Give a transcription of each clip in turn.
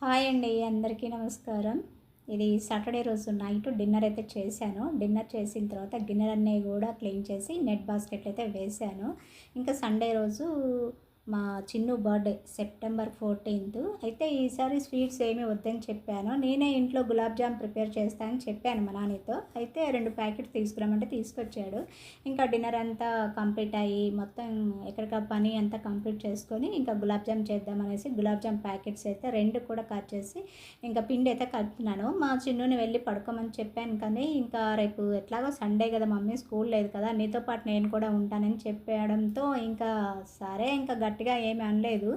Hi అండి అందరికీ నమస్కారం. ఇది సాటర్డే రోజు నైట్ డిన్నర్ అయితే చేశాను. డిన్నర్ చేసిన తర్వాత గిన్నెలన్నీ కూడా క్లీన్ చేసి నెట్ బాస్కెట్ అయితే వేశాను. ఇంకా సండే రోజు మా చిన్ను బర్త్డే సెప్టెంబర్ ఫోర్టీన్త్. అయితే ఈసారి స్వీట్స్ ఏమీ వద్దని చెప్పాను. నేనే ఇంట్లో గులాబ్ జామ్ ప్రిపేర్ చేస్తానని చెప్పాను మా నాన్నతో. అయితే రెండు ప్యాకెట్స్ తీసుకురామంటే తీసుకొచ్చాడు. ఇంకా డిన్నర్ అంతా కంప్లీట్ అయ్యి మొత్తం ఎక్కడిక పని అంతా కంప్లీట్ చేసుకొని ఇంకా గులాబ్ జామ్ చేద్దామనేసి గులాబ్ జామ్ ప్యాకెట్స్ అయితే రెండు కూడా కట్ చేసి ఇంకా పిండి అయితే కలుపుతున్నాను మా చిన్నుని వెళ్ళి పడుకోమని చెప్పాను కానీ ఇంకా రేపు ఎట్లాగో సండే కదా మమ్మీ స్కూల్ లేదు కదా. నీతో పాటు నేను కూడా ఉంటానని చెప్పడంతో ఇంకా సరే ఇంకా గట్టిగా ఏమీ అనలేదు.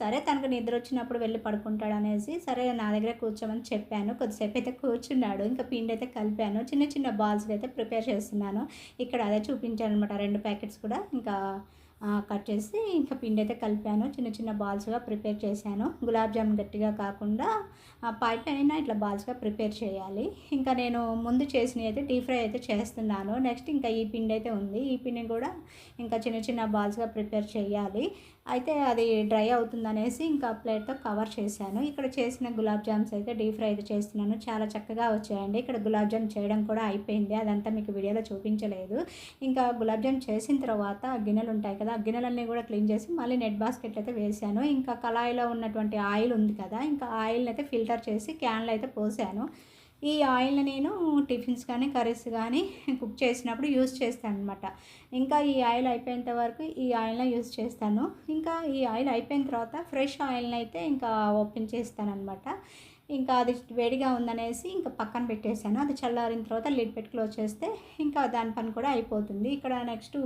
సరే తనకు నిద్ర వచ్చినప్పుడు వెళ్ళి పడుకుంటాడు అనేసి సరే నా దగ్గర కూర్చోమని చెప్పాను. కొద్దిసేపు అయితే కూర్చున్నాడు. ఇంకా పిండి అయితే కలిపాను. చిన్న చిన్న బాల్స్ అయితే ప్రిపేర్ చేస్తున్నాను. ఇక్కడ అదే చూపించాను అనమాట రెండు ప్యాకెట్స్ కూడా ఇంకా కట్ చేసి ఇంకా పిండి అయితే కలిపాను. చిన్న చిన్న బాల్స్గా ప్రిపేర్ చేశాను. గులాబ్ జామ్ గట్టిగా కాకుండా ఆ పైప్ అయినా ఇట్లా బాల్స్గా ప్రిపేర్ చేయాలి. ఇంకా నేను ముందు చేసినవి అయితే డీప్ ఫ్రై అయితే చేస్తున్నాను. నెక్స్ట్ ఇంకా ఈ పిండి అయితే ఉంది. ఈ పిండిని కూడా ఇంకా చిన్న చిన్న బాల్స్గా ప్రిపేర్ చేయాలి. అయితే అది డ్రై అవుతుందనేసి ఇంకా ప్లేట్తో కవర్ చేశాను. ఇక్కడ చేసిన గులాబ్ జామ్స్ అయితే డీప్ ఫ్రై అయితే చేస్తున్నాను. చాలా చక్కగా వచ్చాయండి. ఇక్కడ గులాబ్ జామ్ చేయడం కూడా అయిపోయింది. అదంతా మీకు వీడియోలో చూపించలేదు. ఇంకా గులాబ్ జామ్ చేసిన తర్వాత గిన్నెలు ఉంటాయి కదా ఆ గిన్నెలన్నీ కూడా క్లీన్ చేసి మళ్ళీ నెట్ బాస్కెట్ అయితే వేసాను ఇంకా కళాయిలో ఉన్నటువంటి ఆయిల్ ఉంది కదా ఇంకా ఆయిల్ని అయితే ఫిల్టర్ చేసి క్యాన్లు అయితే పోసాను. ఈ ఆయిల్ని నేను టిఫిన్స్ కానీ కర్రీస్ కానీ కుక్ చేసినప్పుడు యూస్ చేస్తాను అనమాట ఇంకా ఈ ఆయిల్ అయిపోయేంత వరకు ఈ ఆయిల్ని యూస్ చేస్తాను. ఇంకా ఈ ఆయిల్ అయిపోయిన తర్వాత ఫ్రెష్ ఆయిల్ని అయితే ఇంకా ఓపెన్ చేస్తాను అనమాట ఇంకా అది వేడిగా ఉందనేసి ఇంకా పక్కన పెట్టేశాను. అది చల్లారిన తర్వాత లిడ్ పెట్టి క్లోజ్ చేస్తే ఇంకా దాని పని కూడా అయిపోతుంది. ఇక్కడ నెక్స్ట్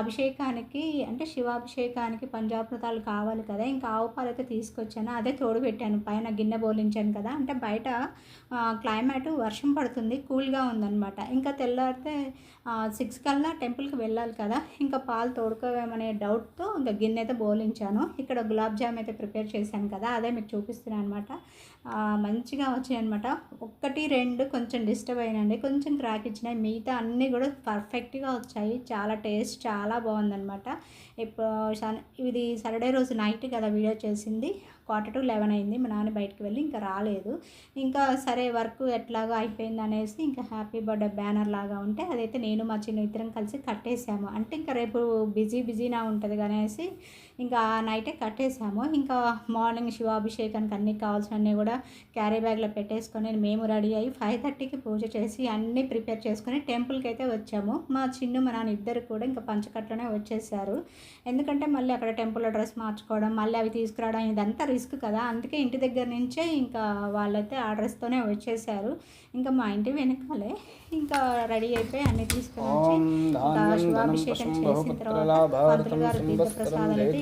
అభిషేకానికి అంటే శివాభిషేకానికి పంచామృతాలు కావాలి కదా. ఇంకా ఆవు పాలు అయితే తీసుకొచ్చాను. అదే తోడు పెట్టాను. పైన గిన్నె బోలించాను కదా. అంటే బయట క్లైమేట్ వర్షం పడుతుంది. కూల్గా ఉందన్నమాట. ఇంకా తెల్లారితే సిక్స్ కల్లా టెంపుల్కి వెళ్ళాలి కదా. ఇంకా పాలు తోడుకోవేమనే డౌట్తో ఇంకా గిన్నె అయితే బోలించాను. ఇక్కడ గులాబ్ జామ్ అయితే ప్రిపేర్ చేశాను కదా. అదే మీకు చూపిస్తున్నాను అనమాట మంచిగా వచ్చాయనమాట ఒక్కటి రెండు కొంచెం డిస్టర్బ్ అయినండి కొంచెం క్రాక్ ఇచ్చినాయి. మిగతా అన్నీ కూడా పర్ఫెక్ట్గా వచ్చాయి. చాలా టేస్ట్ చాలా బాగుందనమాట ఇప్పుడు ఇది సాటర్డే రోజు నైట్ కదా వీడియో చేసింది. క్వార్టర్ టు లెవెన్ అయింది. మా నాన్న బయటకు వెళ్ళి ఇంకా రాలేదు. ఇంకా సరే వర్క్ ఎట్లాగో అయిపోయింది అనేసి ఇంకా హ్యాపీ బర్త్డే బ్యానర్ లాగా ఉంటే అదైతే నేను మా చిన్న ఇద్దరం కలిసి కట్టేసాము. అంటే ఇంకా రేపు బిజీ బిజీనా ఉంటుంది అనేసి ఇంకా ఆ నైటే కట్టేసాము ఇంకా మార్నింగ్ శివాభిషేకానికి అన్నీ కావాల్సినవన్నీ కూడా క్యారీ బ్యాగ్లో పెట్టేసుకొని మేము రెడీ అయ్యి ఫైవ్ థర్టీకి పూజ చేసి అన్నీ ప్రిపేర్ చేసుకొని టెంపుల్కి అయితే వచ్చాము. మా చిన్ను మా నాన్న ఇద్దరు కూడా ఇంకా పంచకట్లోనే వచ్చేసారు. ఎందుకంటే మళ్ళీ అక్కడ టెంపుల్లో డ్రెస్ మార్చుకోవడం మళ్ళీ అవి తీసుకురావడం ఇదంతా రిస్క్ కదా. అందుకే ఇంటి దగ్గర నుంచే ఇంకా వాళ్ళైతే ఆ డ్రెస్తోనే వచ్చేసారు. ఇంకా మా ఇంటి వెనకాలే ఇంకా రెడీ అయిపోయి అన్నీ తీసుకొని వచ్చి శివాభిషేకం చేసిన తర్వాత పంతులు గారు తీర్థ సంవత్సరం ప్రసాదాలు అయితే ఇచ్చేసారు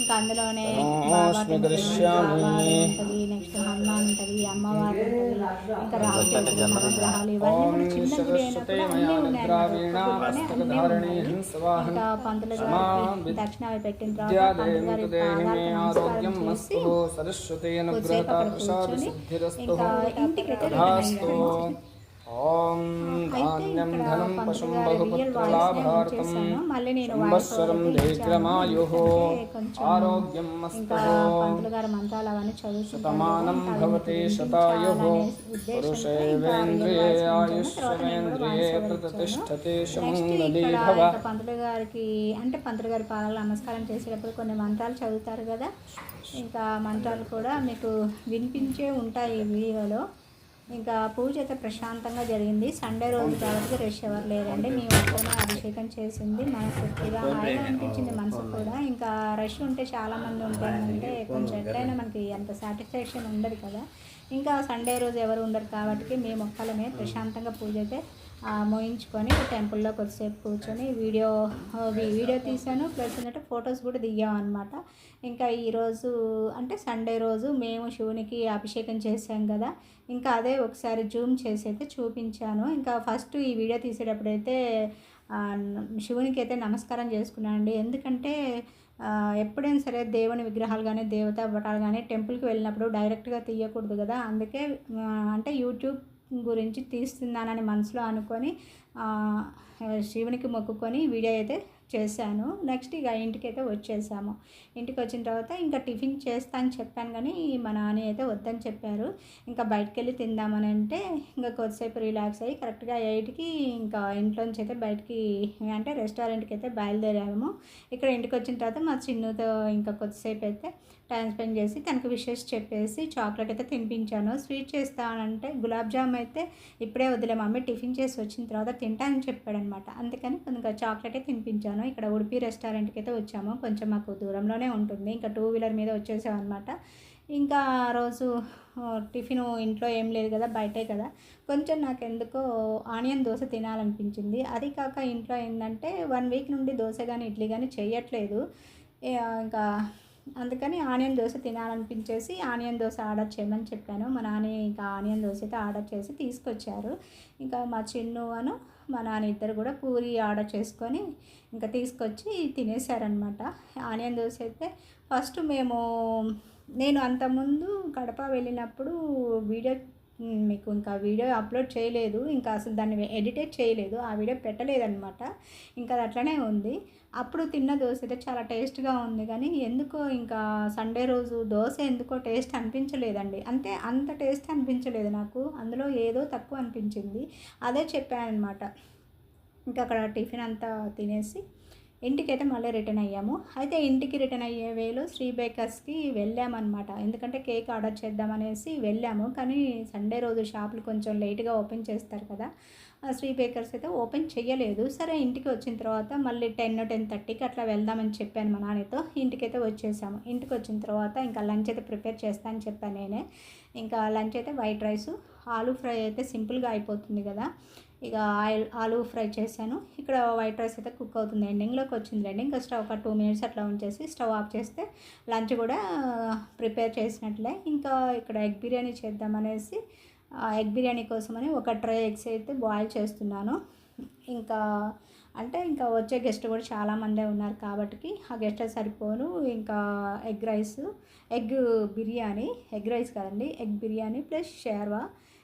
ఇంకా అందులోనే కరిష్యామి. నెక్స్ట్ హనుమాన్ ఉంటుంది అమ్మవారు ఉంటుంది ఇంకా నవగ్రహాలు ఇవన్నీ ఓం కూడా చిన్న గుడి అయినా సరస్వతే కూడా అన్నీ మయా ఉన్నాయి నిద్రావీణ అన్నమాట. ఒక్కొక్కనే అన్నీ మస్తకధారిణీ ఉన్నాయి. హింసవాహన్ ఇంకా పంతులు గారికి దక్షిణ అవి పెట్టిన తర్వాత పంతులు గారి నమస్కారం చేసి కొద్దిసేపు అక్కడ కూర్చొని ఇంకా ఇంటికి రిటర్న్. ఓం అయితే ధాన్యం ఇక్కడ ధనం పంతులు పశుం బహుపుత్రలాభార్థం సంవత్సరం దీర్ఘమాయు ఆరోగ్యం శతమానం భవతి శతాయు పురుషేవేంద్రియే ప్రతిష్టతే శమంగళీ భవ గారికి అంటే పంతులు గారి పాదాలు నమస్కారం చేసేటప్పుడు కొన్ని మంత్రాలు చదువుతారు కదా. ఇంకా మంత్రాలు కూడా మీకు వినిపించే ఉంటాయి వీడియోలో. ఇంకా పూజ అయితే ప్రశాంతంగా జరిగింది. సండే రోజు కాబట్టి రష్ ఎవరు లేరండి. మేము ఒక్కనే అభిషేకం చేసింది. మనస్ఫూర్తిగా హాయిగా అనిపించింది మనసు కూడా. ఇంకా రష్ ఉంటే చాలా మంది ఉంటారంటే కొంచెం ఎట్లయినా మనకి అంత సాటిస్ఫాక్షన్ ఉండదు కదా. ఇంకా సండే రోజు ఎవరు ఉండరు కాబట్టి మేము ఒక్కలమే ప్రశాంతంగా పూజ అయితే మోయించుకొని టెంపుల్లో కొద్దిసేపు కూర్చొని వీడియో వీడియో తీసాను ప్లస్ ఏంటంటే ఫొటోస్ కూడా దిగాం అనమాట ఇంకా ఈరోజు అంటే సండే రోజు మేము శివునికి అభిషేకం చేసాం కదా. ఇంకా అదే ఒకసారి జూమ్ చేసి అయితే చూపించాను. ఇంకా ఫస్ట్ ఈ వీడియో తీసేటప్పుడైతే శివునికి అయితే నమస్కారం చేసుకున్నానండి ఎందుకంటే ఎప్పుడైనా సరే దేవుని విగ్రహాలు కానీ దేవతా పటాలు కానీ టెంపుల్కి వెళ్ళినప్పుడు డైరెక్ట్గా తీయకూడదు కదా. అందుకే అంటే యూట్యూబ్ గురించి తీస్తున్నానని మనసులో అనుకొని శివునికి మొక్కుకొని వీడియో అయితే చేశాను. నెక్స్ట్ ఇక ఇంటికి అయితే వచ్చేసాము. ఇంటికి వచ్చిన తర్వాత ఇంకా టిఫిన్ చేస్తా అని చెప్పాను కానీ మా నాన్న అయితే వద్దని చెప్పారు. ఇంకా బయటకు వెళ్ళి తిందామని అంటే ఇంకా కొద్దిసేపు రిలాక్స్ అయ్యి కరెక్ట్గా ఎయిట్కి ఇంకా ఇంట్లోంచి అయితే బయటికి అంటే రెస్టారెంట్కి అయితే బయలుదేరాము. ఇక్కడ ఇంటికి వచ్చిన తర్వాత మా చిన్నుతో ఇంకా కొద్దిసేపు అయితే టైం స్పెండ్ చేసి తనకు విషెస్ చెప్పేసి చాక్లెట్ అయితే తినిపించాను. స్వీట్ చేస్తానంటే గులాబ్ జామ్ అయితే ఇప్పుడే వదిలే మమ్మీ టిఫిన్ చేసి వచ్చిన తర్వాత తింటానని చెప్పాడనమాట. అందుకని కొంచెం చాక్లెట్ తినిపించాను. ఇక్కడ ఉడిపి రెస్టారెంట్కి అయితే వచ్చాము. కొంచెం మాకు దూరంలోనే ఉంటుంది. ఇంకా టూ వీలర్ మీద వచ్చేసాం అనమాట ఇంకా ఆ రోజు టిఫిన్ ఇంట్లో ఏం లేదు కదా బయటే కదా. కొంచెం నాకు ఎందుకో ఆనియన్ దోశ తినాలనిపించింది. అది కాక ఇంట్లో ఏంటంటే వన్ వీక్ నుండి దోశ కానీ ఇడ్లీ కానీ చేయట్లేదు ఇంకా అందుకని ఆనియన్ దోశ తినాలనిపించేసి ఆనియన్ దోశ ఆర్డర్ చేయమని చెప్పాను. మా నాన్న ఇంకా ఆనియన్ దోశ అయితే ఆర్డర్ చేసి తీసుకొచ్చారు. ఇంకా మా చిన్ను అను మా నాన్న ఇద్దరు కూడా పూరి ఆర్డర్ చేసుకొని ఇంకా తీసుకొచ్చి తినేసారనమాట ఆనియన్ దోశ అయితే ఫస్ట్ మేము నేను అంతకుముందు కడప వెళ్ళినప్పుడు వీడియో మీకు ఇంకా వీడియో అప్లోడ్ చేయలేదు ఇంకా అసలు దాన్ని ఎడిటేట్ చేయలేదు ఆ వీడియో పెట్టలేదనమాట ఇంకా అది అట్లనే ఉంది. అప్పుడు తిన్న దోశ అయితే చాలా టేస్ట్గా ఉంది కానీ ఎందుకో ఇంకా సండే రోజు దోశ ఎందుకో టేస్ట్ అనిపించలేదండి. అంటే అంత టేస్ట్ అనిపించలేదు నాకు అందులో ఏదో తక్కువ అనిపించింది. అదే చెప్పాను అనమాట ఇంకా అక్కడ టిఫిన్ అంతా తినేసి ఇంటికైతే మళ్ళీ రిటర్న్ అయ్యాము. అయితే ఇంటికి రిటర్న్ అయ్యే వేలో శ్రీ బేకర్స్కి వెళ్ళామన్నమాట. ఎందుకంటే కేక్ ఆర్డర్ చేద్దామనేసి వెళ్ళాము. కానీ సండే రోజు షాపులు కొంచెం లేట్గా ఓపెన్ చేస్తారు కదా. ఆ శ్రీ బేకర్స్ అయితే ఓపెన్ చేయలేదు. సరే ఇంటికి వచ్చిన తర్వాత మళ్ళీ టెన్ టెన్ థర్టీకి అట్లా వెళ్దామని చెప్పాను మా నాన్నతో. ఇంటికైతే వచ్చేసాము. ఇంటికి వచ్చిన తర్వాత ఇంకా లంచ్ అయితే ప్రిపేర్ చేస్తానని చెప్పాను నేనే. ఇంకా లంచ్ అయితే వైట్ రైస్ ఆలూ ఫ్రై అయితే సింపుల్గా అయిపోతుంది కదా. ఇక ఆయిల్ ఆలూ ఫ్రై చేశాను. ఇక్కడ వైట్ రైస్ అయితే కుక్ అవుతుంది. ఎండింగ్లోకి వచ్చింది రండి ఇంకా స్టవ్ ఒక టూ మినిట్స్ అట్లా ఉంచేసి స్టవ్ ఆఫ్ చేస్తే లంచ్ కూడా ప్రిపేర్ చేసినట్లే. ఇంకా ఇక్కడ ఎగ్ బిర్యానీ చేద్దామనేసి ఎగ్ బిర్యానీ కోసమని ఒక ట్రై ఎగ్స్ అయితే బాయిల్ చేస్తున్నాను. ఇంకా అంటే ఇంకా వచ్చే గెస్ట్ కూడా చాలామందే ఉన్నారు కాబట్టి ఆ గెస్ట్ సరిపోను. ఇంకా egg rice egg biryani egg rice కదండి. Egg biryani plus sherva.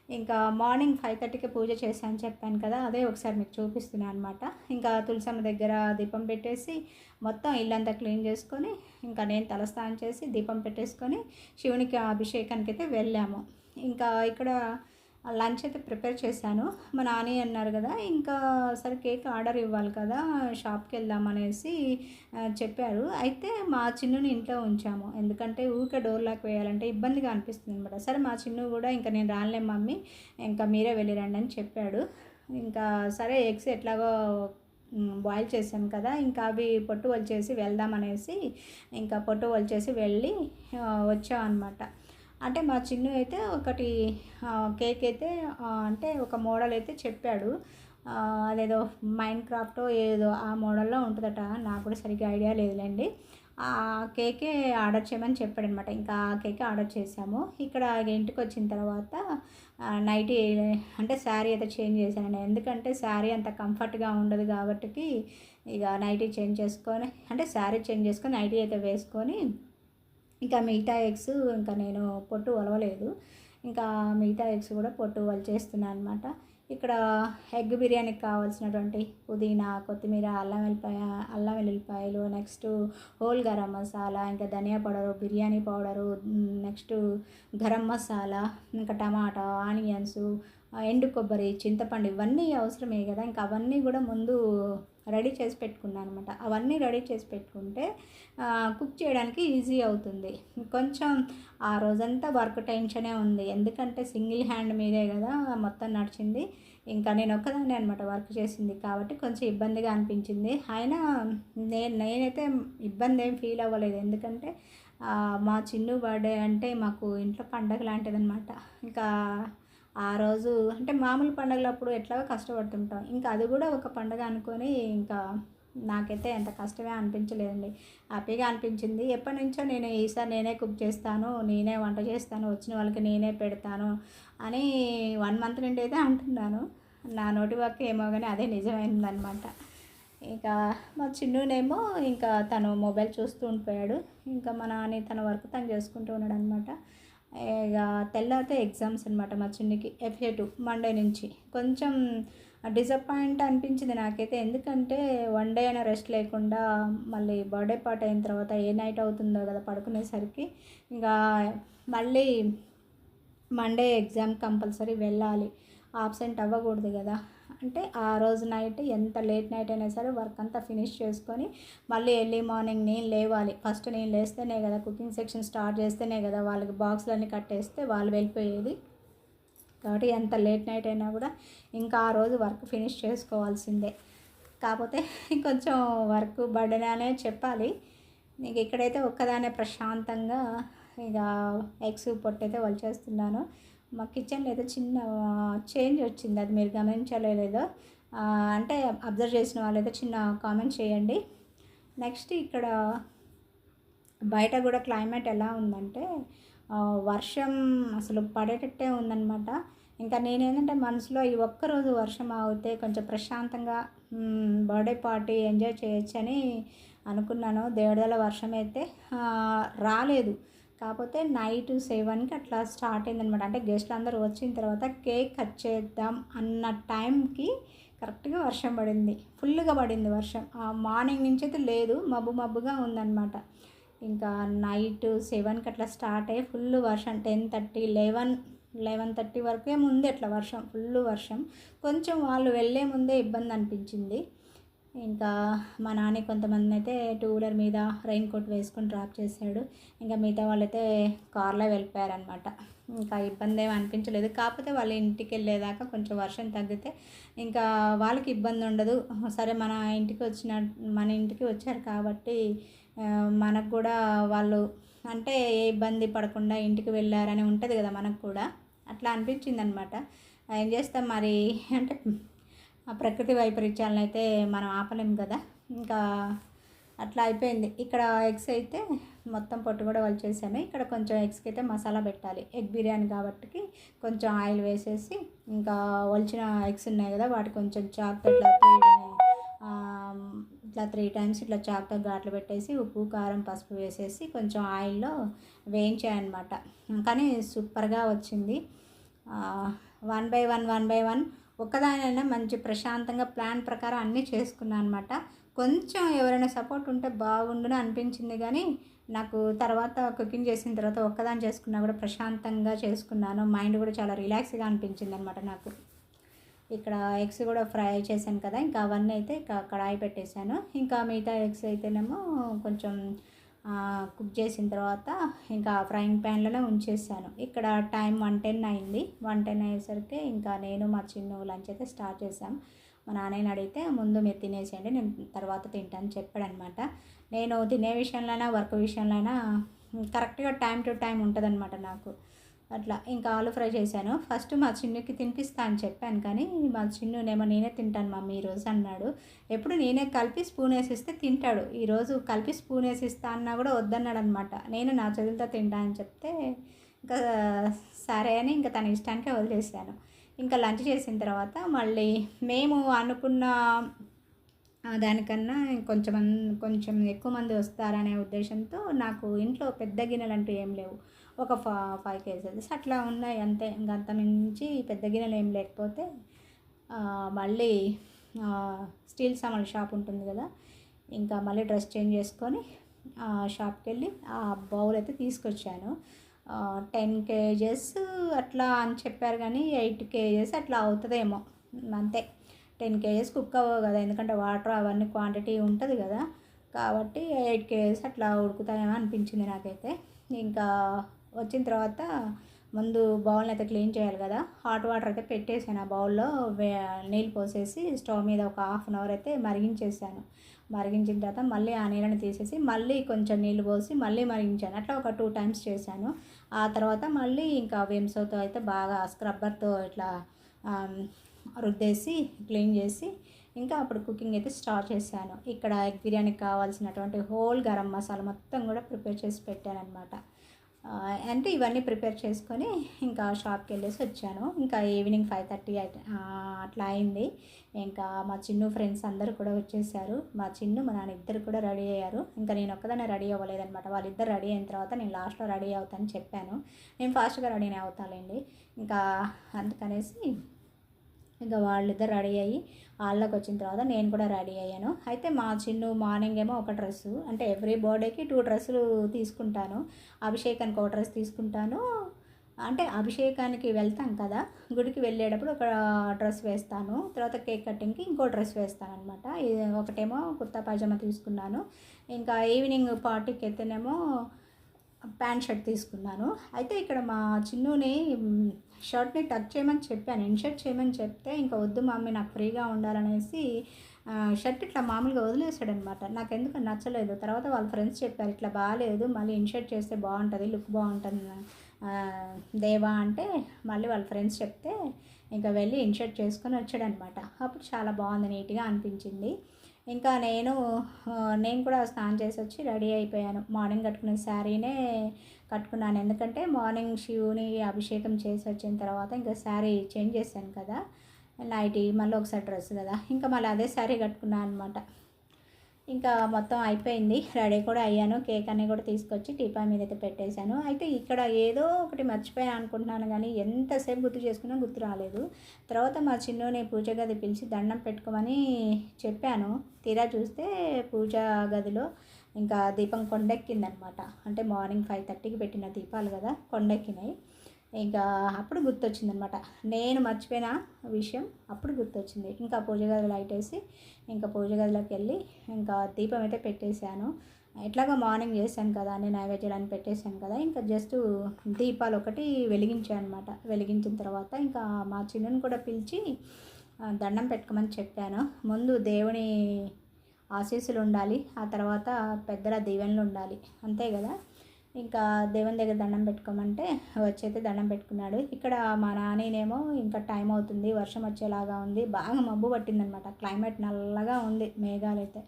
ఇంకా మార్నింగ్ ఫైవ్ థర్టీకి పూజ చేశాను చెప్పాను కదా అదే ఒకసారి మీకు చూపిస్తున్నాను అనమాట ఇంకా తులసమ్మ దగ్గర దీపం పెట్టేసి మొత్తం ఇల్లంతా క్లీన్ చేసుకొని ఇంకా నేను తలస్నానం చేసి దీపం పెట్టేసుకొని శివునికి అభిషేకానికి అయితే వెళ్ళాము. ఇంకా ఇక్కడ లంచ్ అయితే ప్రిపేర్ చేశాను. మా నాని అన్నారు కదా ఇంకా సరే కేక్ ఆర్డర్ ఇవ్వాలి కదా షాప్కి వెళ్దాం అనేసి చెప్పారు. అయితే మా చిన్నుని ఇంట్లో ఉంచాము. ఎందుకంటే ఊరికే డోర్ లాక్ వేయాలంటే ఇబ్బందిగా అనిపిస్తుంది అనమాట సరే మా చిన్ను కూడా ఇంకా నేను రానులే మమ్మీ ఇంకా మీరే వెళ్ళిరండి అని చెప్పాడు. ఇంకా సరే ఎగ్స్ ఎట్లాగో బాయిల్ చేశాను కదా ఇంకా అవి పొట్టు వలిచేసి వెళ్దాం అనేసి ఇంకా పొట్టు వలిచేసి వెళ్ళి వచ్చాం అనమాట అంటే మా చిన్ను అయితే ఒకటి కేక్ అయితే అంటే ఒక మోడల్ అయితే చెప్పాడు. అదేదో మైండ్ క్రాఫ్ట్ ఏదో ఆ మోడల్లో ఉంటుందట. నాకు కూడా సరిగ్గా ఐడియా లేదులేండి. ఆ కేకే ఆర్డర్ చేయమని చెప్పాడనమాట. ఇంకా ఆ కేకే ఆర్డర్ చేసాము ఇక్కడ ఇంటికి వచ్చిన తర్వాత నైట్ నైటీ అంటే శారీ అయితే చేంజ్ చేశాను ఎందుకంటే శారీ అంత కంఫర్ట్గా ఉండదు కాబట్టి ఇక నైటీ చేంజ్ చేసుకొని అంటే శారీ చేంజ్ చేసుకొని నైటీ అయితే వేసుకొని ఇంకా మిగతా ఎగ్స్ ఇంకా నేను పొట్టు ఒలవలేదు ఇంకా మిగతా ఎగ్స్ కూడా పొట్టు వలిచేస్తున్నాను అనమాట ఇక్కడ ఎగ్ బిర్యానీకి కావాల్సినటువంటి పుదీనా కొత్తిమీర అల్లం వెల్లిపాయ అల్లం వెల్లుల్లిపాయలు నెక్స్ట్ హోల్ గరం మసాలా ఇంకా dhania powder biryani powder next garam masala ఇంకా టమాటా ఆనియన్స్ ఎండు కొబ్బరి చింతపండు ఇవన్నీ అవసరమే కదా. ఇంకా అవన్నీ కూడా ముందు రెడీ చేసి పెట్టుకున్నాను అనమాట అవన్నీ రెడీ చేసి పెట్టుకుంటే కుక్ చేయడానికి ఈజీ అవుతుంది. కొంచెం ఆ రోజంతా వర్క్ టెన్షనే ఉంది. ఎందుకంటే సింగిల్ హ్యాండ్ మీదే కదా మొత్తం నడిచింది. ఇంకా నేను ఒక్కదాన్ని అనమాట వర్క్ చేసింది. కాబట్టి కొంచెం ఇబ్బందిగా అనిపించింది. అయినా నేను నేనైతే ఇబ్బంది ఏం ఫీల్ అవ్వలేదు. ఎందుకంటే మా చిన్ను బర్త్డే అంటే మాకు ఇంట్లో పండగ లాంటిదన్నమాట. ఇంకా ఆ రోజు అంటే మామూలు పండగలప్పుడు ఎట్లాగో కష్టపడుతుంటాం. ఇంకా అది కూడా ఒక పండగ అనుకొని ఇంకా నాకైతే ఎంత కష్టమే అనిపించలేదండి. హ్యాపీగా అనిపించింది. ఎప్పటి నుంచో నేను ఈసారి నేనే కుక్ చేస్తాను నేనే వంట చేస్తాను వచ్చిన వాళ్ళకి నేనే పెడతాను అని వన్ మంత్ నుండి అయితే అంటున్నాను. నా నోటి వర్క్ ఏమో కానీ అదే నిజమైందనమాట ఇంకా మా చిన్నునేమో ఇంకా తను మొబైల్ చూస్తూ ఉండిపోయాడు. ఇంకా మా నాన్న తన వర్క్ తను చేసుకుంటూ ఉన్నాడు అనమాట ఇక తెల్లారితే ఎగ్జామ్స్ అనమాట మా చిన్నికి ఎఫ్ఏ టూ మండే నుంచి. కొంచెం డిసప్పాయింట్ అనిపించింది నాకైతే. ఎందుకంటే వన్ డే అయినా రెస్ట్ లేకుండా మళ్ళీ బర్త్డే పార్ట్ అయిన తర్వాత ఏ నైట్ అవుతుందో కదా పడుకునేసరికి. ఇంకా మళ్ళీ మండే ఎగ్జామ్ కంపల్సరీ వెళ్ళాలి. ఆబ్సెంట్ అవ్వకూడదు కదా. అంటే ఆ రోజు నైట్ ఎంత లేట్ నైట్ అయినా సరే వర్క్ అంతా ఫినిష్ చేసుకొని మళ్ళీ ఎర్లీ మార్నింగ్ నేను లేవాలి. ఫస్ట్ నేను లేస్తేనే కదా కుకింగ్ సెక్షన్ స్టార్ట్ చేస్తేనే కదా వాళ్ళకి బాక్సులన్నీ కట్టేస్తే వాళ్ళు వెళ్ళిపోయేది. కాబట్టి ఎంత లేట్ నైట్ అయినా కూడా ఇంకా ఆ రోజు వర్క్ ఫినిష్ చేసుకోవాల్సిందే. కాకపోతే కొంచెం వర్క్ బర్డెన్ అనే చెప్పాలి. నీకు ఇక్కడైతే ఒక్కదానే ప్రశాంతంగా ఇక ఎగ్స్ పొట్టయితే వలిచేస్తున్నాను. మా కిచెన్లో ఏదో చిన్న చేంజ్ వచ్చింది. అది మీరు గమనించాలో లేదో అంటే అబ్జర్వ్ చేసిన వాళ్ళైతే చిన్న కామెంట్ చేయండి. నెక్స్ట్ ఇక్కడ బయట కూడా క్లైమేట్ ఎలా ఉందంటే వర్షం అసలు పడేటట్టే ఉందన్నమాట. ఇంకా నేనేంటంటే మనసులో ఈ ఒక్కరోజు వర్షం ఆగితే కొంచెం ప్రశాంతంగా బర్త్డే పార్టీ ఎంజాయ్ చేయొచ్చని అనుకున్నాను. దేవుడల వర్షం అయితే రాలేదు. కాకపోతే నైట్ సెవెన్కి అట్లా స్టార్ట్ అయిందనమాట అంటే గెస్ట్లు అందరూ వచ్చిన తర్వాత కేక్ కట్ చేద్దాం అన్న టైంకి కరెక్ట్గా వర్షం పడింది. ఫుల్గా పడింది వర్షం. ఆ మార్నింగ్ నుంచి అయితే లేదు మబ్బు మబ్బుగా ఉందన్నమాట. ఇంకా నైట్ సెవెన్కి అట్లా స్టార్ట్ అయ్యి ఫుల్ వర్షం. Ten thirty eleven eleven thirty వరకే ముందే అట్లా వర్షం. ఫుల్ వర్షం. కొంచెం వాళ్ళు వెళ్ళే ముందే ఇబ్బంది అనిపించింది. ఇంకా మా నాన్న కొంతమంది అయితే టూ వీలర్ మీద రెయిన్ కోట్ వేసుకొని డ్రాప్ చేశాడు. ఇంకా మిగతా వాళ్ళైతే కార్లో వెళ్ళిపోయారనమాట ఇంకా ఇబ్బంది ఏమి అనిపించలేదు. కాకపోతే వాళ్ళ ఇంటికి వెళ్ళేదాకా కొంచెం వర్షం తగ్గితే ఇంకా వాళ్ళకి ఇబ్బంది ఉండదు. సరే మన ఇంటికి వచ్చిన మన ఇంటికి వచ్చారు కాబట్టి మనకు కూడా వాళ్ళు అంటే ఏ ఇబ్బంది పడకుండా ఇంటికి వెళ్ళారని ఉంటుంది కదా మనకు కూడా. అట్లా అనిపించింది అనమాట ఏం చేస్తాం మరి? అంటే ఆ ప్రకృతి వైపరీత్యాలను అయితే మనం ఆపలేం కదా. ఇంకా అట్లా అయిపోయింది. ఇక్కడ ఎగ్స్ అయితే మొత్తం పొట్టు కూడా వాళ్ళు ఇక్కడ కొంచెం ఎగ్స్కి అయితే మసాలా పెట్టాలి. ఎగ్ బిర్యానీ కాబట్టి కొంచెం ఆయిల్ వేసేసి ఇంకా వలిచిన ఎగ్స్ ఉన్నాయి కదా వాటి కొంచెం చాక్తో ఇట్లా త్రీ ఇట్లా త్రీ టైమ్స్ ఇట్లా చాక్తో ఘాట్లు పెట్టేసి ఉప్పు కారం పసుపు వేసేసి కొంచెం ఆయిల్లో వేయించాయన్నమాట. కానీ సూపర్గా వచ్చింది. One by one one by one ఒక్కదానైనా మంచి ప్రశాంతంగా ప్లాన్ ప్రకారం అన్నీ చేసుకున్నాను అనమాట కొంచెం ఎవరైనా సపోర్ట్ ఉంటే బాగుండును అనిపించింది కానీ నాకు తర్వాత కుకింగ్ చేసిన తర్వాత ఒక్కదాని చేసుకున్నా కూడా ప్రశాంతంగా చేసుకున్నాను. మైండ్ కూడా చాలా రిలాక్స్గా అనిపించింది అనమాట నాకు. ఇక్కడ ఎగ్స్ కూడా ఫ్రై చేశాను కదా ఇంకా అవన్నీ అయితే ఇక కడాయి పెట్టేశాను. ఇంకా మిగతా ఎగ్స్ అయితేనేమో కొంచెం కుక్ చేసిన తర్వాత ఇంకా ఫ్రైయింగ్ ప్యాన్లోనే ఉంచేసాను. ఇక్కడ టైం వన్ టెన్ అయింది. వన్ టెన్ అయ్యేసరికి ఇంకా నేను మా చిన్న లంచ్ అయితే స్టార్ట్ చేశాం మా నాన్నని అడిగితే ముందు మీరు తినేసేయండి నేను తర్వాత తింటాను చెప్పాడనమాట. నేను తినే విషయంలోనైనా వర్క్ విషయంలోనైనా కరెక్ట్గా టైం టు టైం ఉంటుందన్నమాట నాకు. అట్లా. ఇంకా ఆలు ఫ్రై చేశాను. ఫస్ట్ మా చిన్నుకి తినిపిస్తా అని చెప్పాను కానీ మా చిన్నునేమో నేనే తింటాను మమ్మీ ఈరోజు అన్నాడు. ఎప్పుడు నేనే కలిపి స్పూన్ వేసిస్తే తింటాడు. ఈరోజు కలిపి స్పూన్ వేసిస్తా అన్నా కూడా వద్దన్నాడు అనమాట నేను నా చేతులతో తింటా అని చెప్తే ఇంకా సరే అని ఇంకా తన ఇష్టానికే వదిలేసాను ఇంకా లంచ్ చేసిన తర్వాత మళ్ళీ మేము అనుకున్న దానికన్నా కొంచెం కొంచెం ఎక్కువ మంది వస్తారనే ఉద్దేశంతో నాకు ఇంట్లో పెద్ద గిన్నెలు అంటూ ఏం లేవు. ఒక ఫా ఫైవ్ కేజెస్ అట్లా ఉన్నాయి అంతే. ఇంకంత అంత మించి పెద్ద గిన్నెలు ఏం లేకపోతే మళ్ళీ స్టీల్ సామాన్ల షాప్ ఉంటుంది కదా. ఇంకా మళ్ళీ డ్రెస్ చేంజ్ చేసుకొని ఆ, షాప్కి వెళ్ళి ఆ బౌల్ అయితే తీసుకొచ్చాను. టెన్ కేజెస్ అట్లా అని చెప్పారు కానీ ఎయిట్ కేజెస్ అట్లా అవుతుందేమో. అంతే. టెన్ కేజెస్ కుక్ అవ్వవు కదా. ఎందుకంటే వాటర్ అవన్నీ క్వాంటిటీ ఉంటుంది కదా. కాబట్టి ఎయిట్ కేజెస్ అట్లా ఉడుకుతాయేమో అనిపించింది నాకైతే. ఇంకా వచ్చిన తర్వాత ముందు బౌల్ని అయితే క్లీన్ చేయాలి కదా. హాట్ వాటర్ అయితే పెట్టేసాను ఆ బౌల్లో. వే నీళ్ళు పోసేసి స్టవ్ మీద ఒక హాఫ్ అన్ అవర్ అయితే మరిగించేసాను మరిగించిన తర్వాత మళ్ళీ ఆ నీళ్ళని తీసేసి మళ్ళీ కొంచెం నీళ్ళు పోసి మళ్ళీ మరిగించాను. అట్లా ఒక టూ టైమ్స్ చేశాను. ఆ తర్వాత మళ్ళీ ఇంకా విమ్సోతో అయితే బాగా స్క్రబ్బర్తో ఇట్లా రుద్దేసి క్లీన్ చేసి ఇంకా అప్పుడు కుకింగ్ అయితే స్టార్ట్ చేశాను. ఇక్కడ ఎగ్ బిర్యానీకి కావాల్సినటువంటి హోల్ గరం మసాలా మొత్తం కూడా ప్రిపేర్ చేసి పెట్టాను అనమాట అంటే ఇవన్నీ ప్రిపేర్ చేసుకొని ఇంకా షాప్కి వెళ్ళేసి వచ్చాను. ఇంకా ఈవినింగ్ ఫైవ్ థర్టీ అట్లా అయింది. ఇంకా మా చిన్ను ఫ్రెండ్స్ అందరూ కూడా వచ్చేసారు. మా చిన్ను మా నాన్న ఇద్దరు కూడా రెడీ అయ్యారు. ఇంకా నేను ఒక్కదాన్ని రెడీ అవ్వలేదనమాట వాళ్ళిద్దరు రెడీ అయిన తర్వాత నేను లాస్ట్లో రెడీ అవుతానని చెప్పాను. నేను ఫాస్ట్గా రెడీనే అవుతానండి ఇంకా అందుకనేసి ఇంకా వాళ్ళిద్దరు రెడీ అయ్యి హాల్లోకి వచ్చిన తర్వాత నేను కూడా రెడీ అయ్యాను. అయితే మా చిన్ను మార్నింగ్ ఏమో ఒక డ్రెస్సు అంటే ఎవ్రీ బర్త్డేకి టూ డ్రెస్సులు తీసుకుంటాను. అభిషేకానికి ఒక డ్రెస్ తీసుకుంటాను. అంటే అభిషేకానికి వెళ్తాం కదా గుడికి వెళ్ళేటప్పుడు ఒక డ్రెస్ వేస్తాను. తర్వాత కేక్ కటింగ్కి ఇంకో డ్రెస్ వేస్తాను అనమాట ఒకటేమో కుర్తా పైజామా తీసుకున్నాను. ఇంకా ఈవినింగ్ పార్టీకి అయితేనేమో ప్యాంట్ షర్ట్ తీసుకున్నాను. అయితే ఇక్కడ మా చిన్నుని షర్ట్ని టచ్ చేయమని చెప్పాను. ఇన్షర్ట్ చేయమని చెప్తే ఇంకా వద్దు మమ్మీ నాకు ఫ్రీగా ఉండాలనేసి షర్ట్ ఇట్లా మామూలుగా వదిలేసాడనమాట నాకు ఎందుకు నచ్చలేదు. తర్వాత వాళ్ళ ఫ్రెండ్స్ చెప్పారు ఇట్లా బాగాలేదు మళ్ళీ ఇన్షర్ట్ చేస్తే బాగుంటుంది లుక్ బాగుంటుంది దేవా అంటే మళ్ళీ వాళ్ళ ఫ్రెండ్స్ చెప్తే ఇంకా వెళ్ళి ఇన్షర్ట్ చేసుకొని వచ్చాడనమాట. అప్పుడు చాలా బాగుంది నీట్గా అనిపించింది. ఇంకా నేను నేను కూడా స్నానం చేసి వచ్చి రెడీ అయిపోయాను. మార్నింగ్ కట్టుకునే శారీనే కట్టుకున్నాను. ఎందుకంటే మార్నింగ్ శివుని అభిషేకం చేసి వచ్చిన తర్వాత ఇంకా శారీ చేంజ్ చేశాను కదా. నైట్ మళ్ళీ ఒకసారి డ్రెస్ కదా. ఇంకా మళ్ళీ అదే శారీ కట్టుకున్నాను అనమాట ఇంకా మొత్తం అయిపోయింది. రెడీ కూడా అయ్యాను. కేక్ అన్నీ కూడా తీసుకొచ్చి టీపా మీద అయితే పెట్టేశాను. అయితే ఇక్కడ ఏదో ఒకటి మర్చిపోయాను అనుకుంటున్నాను కానీ ఎంతసేపు గుర్తు చేసుకున్నా గుర్తు రాలేదు. తర్వాత మా చిన్నోని పూజ గది పిలిచి దండం పెట్టుకోమని చెప్పాను. తీరా చూస్తే పూజ గదిలో ఇంకా దీపం కొండెక్కిందనమాట. అంటే మార్నింగ్ ఫైవ్ థర్టీకి పెట్టిన దీపాలు కదా కొండెక్కినాయి. ఇంకా అప్పుడు గుర్తొచ్చిందనమాట. నేను మర్చిపోయిన విషయం అప్పుడు గుర్తొచ్చింది. ఇంకా పూజ గది లైట్ వేసి ఇంకా పూజ గదిలోకి వెళ్ళి ఇంకా దీపం అయితే పెట్టేశాను. ఎట్లాగో మార్నింగ్ చేశాను కదా అన్ని నైవేద్యాలని పెట్టేశాను కదా ఇంకా జస్ట్ దీపాలు ఒకటి వెలిగించాను అనమాట వెలిగించిన తర్వాత ఇంకా మా చిన్నని కూడా పిలిచి దండం పెట్టుకోమని చెప్పాను. ముందు దేవుని ఆశీస్సులు ఉండాలి ఆ తర్వాత పెద్దల దీవెనలు ఉండాలి. అంతే కదా? ఇంకా దేవుని దగ్గర దండం పెట్టుకోమంటే వచ్చైతే దండం పెట్టుకున్నాడు. ఇక్కడ మా నానేనేమో ఇంకా టైం అవుతుంది వర్షం వచ్చేలాగా ఉంది బాగా మబ్బు పట్టిందనమాట. క్లైమేట్ నల్లగా ఉంది మేఘాలు అయితే.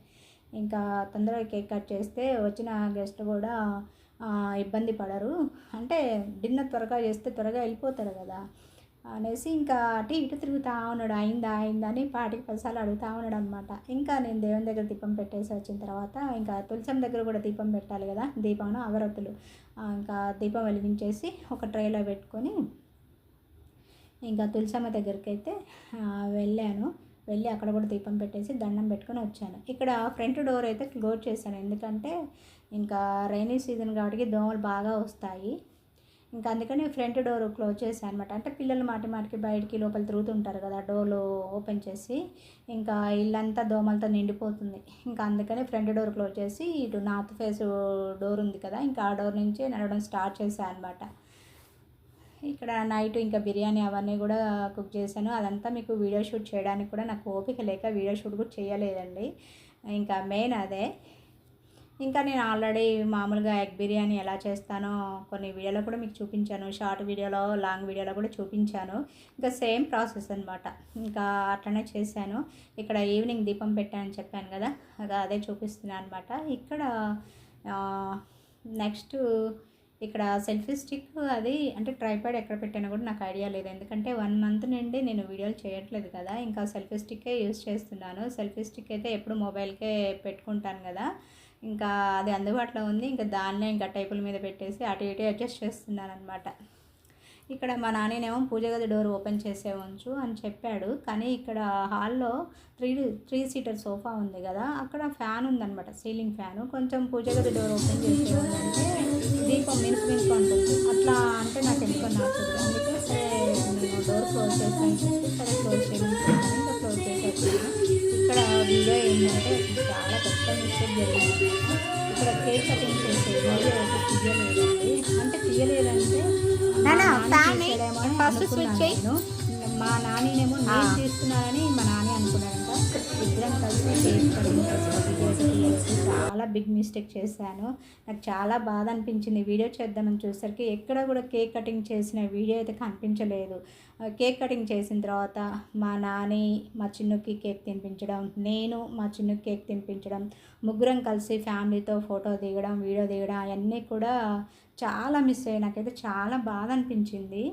ఇంకా తొందరగా కేక్ కట్ చేస్తే వచ్చిన గెస్ట్ కూడా ఇబ్బంది పడరు. అంటే డిన్నర్ త్వరగా చేస్తే త్వరగా వెళ్ళిపోతారు కదా. అనేసి ఇంకా అటు ఇటు తిరుగుతా ఉన్నాడు. అయిందా అయిందా అని పాటికి పదిసార్లు అడుగుతా ఉన్నాడు అనమాట ఇంకా నేను దేవుని దగ్గర దీపం పెట్టేసి వచ్చిన తర్వాత ఇంకా తులసం దగ్గర కూడా దీపం పెట్టాలి కదా దీపం అగరొత్తులు ఇంకా దీపం వెలిగించేసి ఒక ట్రేలో పెట్టుకొని ఇంకా తులసమ్మ దగ్గరికి అయితే వెళ్ళాను. వెళ్ళి అక్కడ కూడా దీపం పెట్టేసి దండం పెట్టుకొని వచ్చాను. ఇక్కడ ఫ్రంట్ డోర్ అయితే క్లోజ్ చేశాను. ఎందుకంటే ఇంకా రైనీ సీజన్ కాబట్టి దోమలు బాగా వస్తాయి. ఇంకా అందుకని ఫ్రంట్ డోర్ క్లోజ్ చేశాను అనమాట అంటే పిల్లలు మాటి మాటికి బయటికి లోపల తిరుగుతుంటారు కదా డోర్లు ఓపెన్ చేసి ఇంకా ఇల్లంతా దోమలతో నిండిపోతుంది. ఇంకా అందుకని ఫ్రంట్ డోర్ క్లోజ్ చేసి ఇటు నార్త్ ఫేస్ డోర్ ఉంది కదా ఇంకా ఆ డోర్ నుంచి నడవడం స్టార్ట్ చేశాను అనమాట ఇక్కడ నైట్ ఇంకా బిర్యానీ అవన్నీ కూడా కుక్ చేశాను. అదంతా మీకు వీడియో షూట్ చేయడానికి కూడా నాకు ఓపిక లేక వీడియో షూట్ కూడా చేయలేదండి. ఇంకా మెయిన్ అదే ఇంకా నేను ఆల్రెడీ మామూలుగా ఎగ్ బిర్యానీ ఎలా చేస్తానో కొన్ని వీడియోలో కూడా మీకు చూపించాను. షార్ట్ వీడియోలో లాంగ్ వీడియోలో కూడా చూపించాను. ఇంకా సేమ్ ప్రాసెస్ అనమాట ఇంకా అట్లనే చేశాను. ఇక్కడ ఈవినింగ్ దీపం పెట్టానని చెప్పాను కదా అదే చూపిస్తున్నాను అనమాట ఇక్కడ నెక్స్ట్ ఇక్కడ సెల్ఫీ స్టిక్ అది అంటే ట్రైపాడ్ ఎక్కడ పెట్టానో కూడా నాకు ఐడియా లేదు. ఎందుకంటే వన్ మంత్ నుండి నేను వీడియోలు చేయట్లేదు కదా. ఇంకా సెల్ఫీ స్టిక్కే యూస్ చేస్తున్నాను. సెల్ఫీ స్టిక్ అయితే ఎప్పుడు మొబైల్కే పెట్టుకుంటాను కదా. ఇంకా అది అందుబాటులో ఉంది. ఇంకా దాన్నే ఇంకా టైపుల మీద పెట్టేసి అటు ఇటు అడ్జస్ట్ చేస్తున్నాను అనమాట ఇక్కడ మా నాన్ననేమో పూజ గది డోర్ ఓపెన్ చేసే ఉంచు అని చెప్పాడు. కానీ ఇక్కడ హాల్లో త్రీ త్రీ సీటర్ సోఫా ఉంది కదా అక్కడ ఫ్యాన్ ఉందన్నమాట సీలింగ్ ఫ్యాన్. కొంచెం పూజ గది డోర్ ఓపెన్ చేసే ఉందంటే దీపం మినుకు మినుకు అంటుంది. అట్లా అంటే నాకు ఎందుకో నచ్చదు. అందుకే సరే నేను డోర్ క్లోజ్ చేస్తాను సరే క్లోజ్ చేయమని ఇక్కడ వీడియో ఏంటంటే చాలా పెద్ద మిస్టేక్ జరిగింది ఇక్కడ కేక్ కటింగ్ చేసే వీడియో అయితే తీయలేదండి అంటే తీయలేదంటే ఫస్ట్ స్విచ్. మా నానినేమో నేను తీస్తున్నానని మా ఇద్దరం కలిసి చాలా బిగ్ మిస్టేక్ చేశాను. నాకు చాలా బాధ అనిపించింది. వీడియో చేద్దామని చూసరికి ఎక్కడ కూడా కేక్ కటింగ్ చేసిన వీడియో అయితే కనిపించలేదు. కేక్ కటింగ్ చేసిన తర్వాత మా నాని మా చిన్నుకి కేక్ తినిపించడం నేను మా చిన్నుకి కేక్ తినిపించడం ముగ్గురం కలిసి ఫ్యామిలీతో ఫోటో దిగడం వీడియో దిగడం అవన్నీ కూడా చాలా మిస్ అయ్యాయి. నాకైతే చాలా బాధ అనిపించింది.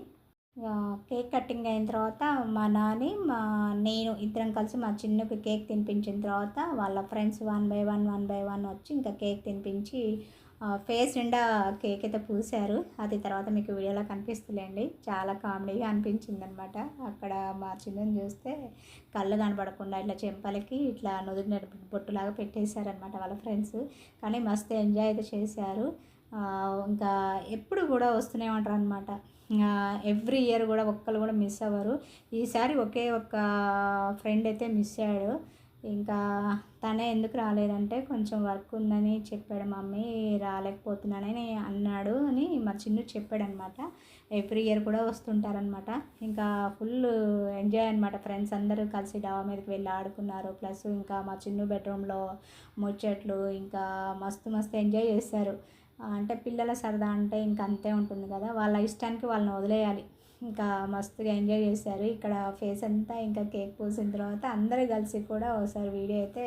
కేక్ కటింగ్ అయిన తర్వాత మా నాని మా నేను ఇద్దరం కలిసి మా చిన్నకి కేక్ తినిపించిన తర్వాత వాళ్ళ friends one by one one by one వచ్చి ఇంకా కేక్ తినిపించి ఫేస్ నిండా కేక్ అయితే పూసారు అది తర్వాత మీకు వీడియోలో కనిపిస్తులేండి చాలా కామెడీగా అనిపించింది అనమాట అక్కడ మా చిన్నని చూస్తే కళ్ళు కనపడకుండా ఇట్లా చెంపలకి ఇట్లా నుదుటి బొట్టులాగా పెట్టేశారనమాట వాళ్ళ ఫ్రెండ్స్. కానీ మస్తు ఎంజాయ్ అయితే చేశారు. ఇంకా ఎప్పుడు కూడా వస్తూనే ఉంటారు అనమాట ఎవ్రీ ఇయర్ కూడా ఒక్కరు కూడా మిస్ అవ్వరు. ఈసారి ఒకే ఒక్క ఫ్రెండ్ అయితే మిస్ అయ్యాడు. ఇంకా తనే ఎందుకు రాలేదంటే కొంచెం వర్క్ ఉందని చెప్పాడు మమ్మీ రాలేకపోతున్నానని అన్నాడు అని మా చిన్ను చెప్పాడనమాట. ఎవ్రీ ఇయర్ కూడా వస్తుంటారనమాట. ఇంకా ఫుల్ ఎంజాయ్ అనమాట ఫ్రెండ్స్ అందరూ కలిసి డాబా మీదకి వెళ్ళి ఆడుకున్నారు. ప్లస్ ఇంకా మా చిన్ను బెడ్రూమ్లో ముచ్చట్లు ఇంకా మస్తు మస్తు ఎంజాయ్ చేశారు అంటే పిల్లల సరదా అంటే ఇంకా అంతే ఉంటుంది కదా. వాళ్ళ ఇష్టానికి వాళ్ళని వదిలేయాలి. ఇంకా మస్తుగా ఎంజాయ్ చేశారు. ఇక్కడ ఫేస్ అంతా ఇంకా కేక్ పూసిన తర్వాత అందరూ కలిసి కూడా ఒకసారి వీడియో అయితే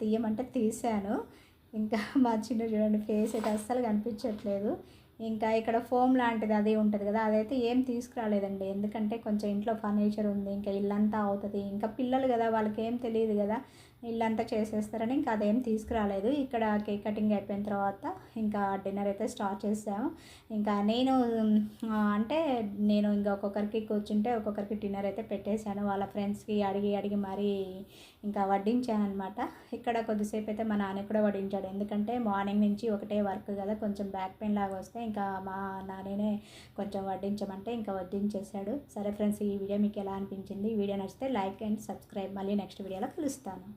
తీయమంటే తీశాను. ఇంకా మా చిన్న చూడండి ఫేస్ అయితే అస్సలు కనిపించట్లేదు. ఇంకా ఇక్కడ ఫోమ్ లాంటిది అది ఉంటుంది కదా అదైతే ఏం తీసుకురాలేదండి. ఎందుకంటే కొంచెం ఇంట్లో ఫర్నిచర్ ఉంది ఇంకా ఇల్లంతా అవుతుంది. ఇంకా పిల్లలు కదా వాళ్ళకి ఏం తెలియదు కదా. ఇల్లంతా చేసేస్తారని ఇంకా అదేం తీసుకురాలేదు. ఇక్కడ కేక్ కటింగ్ అయిపోయిన తర్వాత ఇంకా డిన్నర్ అయితే స్టార్ట్ చేసాము. ఇంకా నేను అంటే నేను ఇంకా ఒక్కొక్కరికి కూర్చుంటే ఒక్కొక్కరికి డిన్నర్ అయితే పెట్టేశాను. వాళ్ళ ఫ్రెండ్స్కి అడిగి అడిగి మరీ ఇంకా వడ్డించాను అనమాట ఇక్కడ కొద్దిసేపు అయితే మా నాన్న కూడా వడ్డించాడు. ఎందుకంటే మార్నింగ్ నుంచి ఒకటే వర్క్ కదా కొంచెం బ్యాక్ పెయిన్ లాగా వస్తే ఇంకా మా నాన్ననే కొంచెం వడ్డించమంటే ఇంకా వడ్డించేశాడు. సరే ఫ్రెండ్స్ ఈ వీడియో మీకు ఎలా అనిపించింది? ఈ వీడియో నచ్చితే లైక్ అండ్ సబ్స్క్రైబ్. మళ్ళీ నెక్స్ట్ వీడియోలో కలుస్తాను.